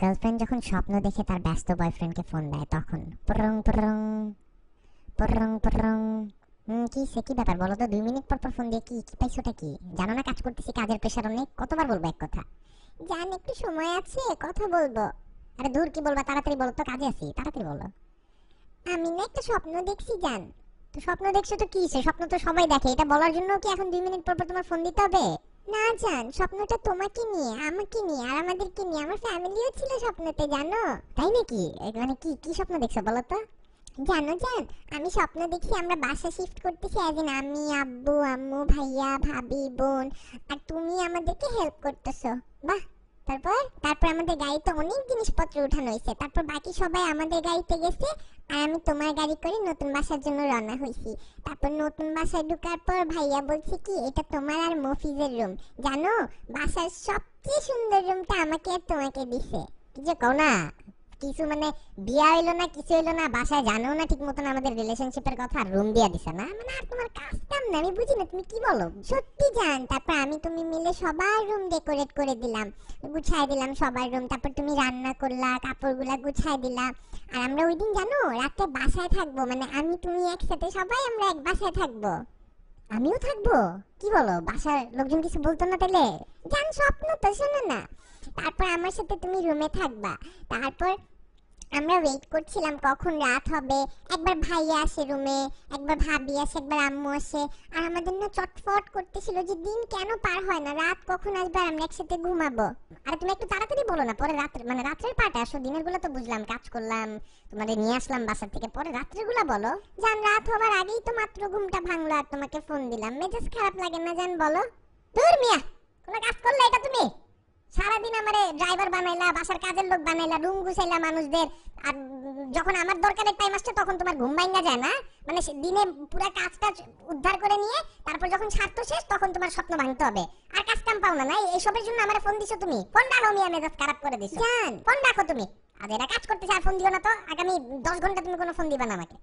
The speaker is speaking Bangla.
গার্লফ্রেন্ড যখন স্বপ্ন দেখে তার ব্যস্ত বয়ফ্রেন্ডকে ফোন দেয় তখন পরং পরং পরং পরং। হুম, কি সে কি ব্যাপার বলো তো? দুই মিনিট পর পর ফোন দিয়ে কি কি পাইছোটা কি? জানো না কাজ করতেছি কাজের প্রেশার অনেক? কতবার বলব এক কথা? জান একটু সময় আছে কথা বলব। আরে দূর কি বলবা? তাড়াতাড়ি বলো তো কাজে আছি তাড়াতাড়ি বলো। আমি না একটা স্বপ্ন দেখছি জান। তো স্বপ্ন দেখছ তো কি সে স্বপ্ন তো সবাই দেখে এটা বলার জন্য কি এখন দুই মিনিট পর পর তোমার ফোন দিতে হবে? না জান, স্বপ্নটা তোমাকে নিয়ে, আমাকে নিয়ে, আর আমাদেরকে নিয়ে। আমার ফ্যামিলিও ছিল স্বপ্নতে, জানো? তাই নাকি? মানে কি কি স্বপ্ন দেখছ বলো তো? জানো জান, আমি স্বপ্ন দেখি আমরা বাসা শিফট করতেছি ইন আমি, আব্বু, আম্মু, ভাইয়া, ভাবি, বোন, আর তুমি আমাদেরকে হেল্প করতেছো। বাহ! তারপর? তারপর আমাদের গাড়িতে অনেক জিনিসপত্র উঠানো হয়েছে। তারপর বাকি সবাই আমাদের গাড়িতে গেছে আমি তোমার গাড়ি করে নতুন বাসার জন্য রওনা হয়েছি। তারপর নতুন বাসায় ঢুকার পর ভাইয়া বলছে কি, এটা তোমার আর মফিজের রুম জানো, বাসার সবচেয়ে সুন্দর রুমটা আমাকে আর তোমাকে দিছে। কি যে কও না? কিছু মানে বিয়া হইল না, কিছু হইল না, বাসায় জানো না ঠিক মতন আমাদের রিলেশনশিপের কথা রুম দিয়া দিছে না। মানে আর তোমার কাজ না আমি বুঝি না, তুমি কি বলো? সত্যি জান, তারপর আমি তুমি মিলে সবার রুম ডেকোরেট করে দিলাম গুছাই দিলাম সবার রুম তারপর তুমি রান্না করলা, কাপড়গুলা গুছাই দিলা। আর আমরা ওই দিন জানো, রাতে বাসায় থাকব মানে আমি, তুমি একসাথে, সবাই আমরা এক বাসায় থাকব। আমিও থাকব? কি বলো, বাসার লোকজন কিছু বলতো না তাহলে জান, স্বপ্ন তো, শোনো না। তারপর আমার সাথে তুমি রুমে থাকবা। তারপর আমরা ওয়েট করছিলাম কখন রাত হবে। একবার ভাইয়া আসে রুমে একবার ভাবি আসে, একবার আম্মু আসে। আর আমাদের না চটফট করতেছিল যে দিন কেন পার হয় না, রাত কখন আসবে আর আমরা একসাথে ঘুমাবো। আর তুমি একটু তাড়াতাড়ি বলো না, পরে রাত্রে মানে রাত্রের পার্টে আসো দিনেরগুলো তো বুঝলাম, কাজ করলাম, তোমাদের নিয়ে আসলাম বাসা থেকে, পরে রাত্রেরগুলা বলো। জান, রাত হবার আগেই তো মাত্র ঘুমটা ভাঙলো আর তোমাকে ফোন দিলাম। মেজাজ খারাপ লাগে না জান, বলো। দূর মিয়া কোনো কাজ করলে এটা তুমি সারাদিন আমারে ড্রাইভার বানাইলা বাসার কাজের লোক বানাইলা রুম গুছাইলা মানুষদের। আর যখন আমার দরকারের টাইম আসছে তখন তোমার ঘুম ভাঙ্গা যায় না। মানে দিনে পুরো কাজটা উদ্ধার করে নিয়ে তারপর যখন স্বার্থ শেষ তখন তোমার স্বপ্ন ভাঙতে হবে। আর কাজ কাম পাও না না? এইসবের জন্য আমার ফোন দিছো তুমি? ফোন রাখো মিয়া মেজাজ খারাপ করে দিছো। জান। ফোন রাখো তুমি। আর এটা কাজ করতেছে আর ফোন দিও না তো। আগামী দশ ঘণ্টা তুমি কোনো ফোন দিবা না আমাকে।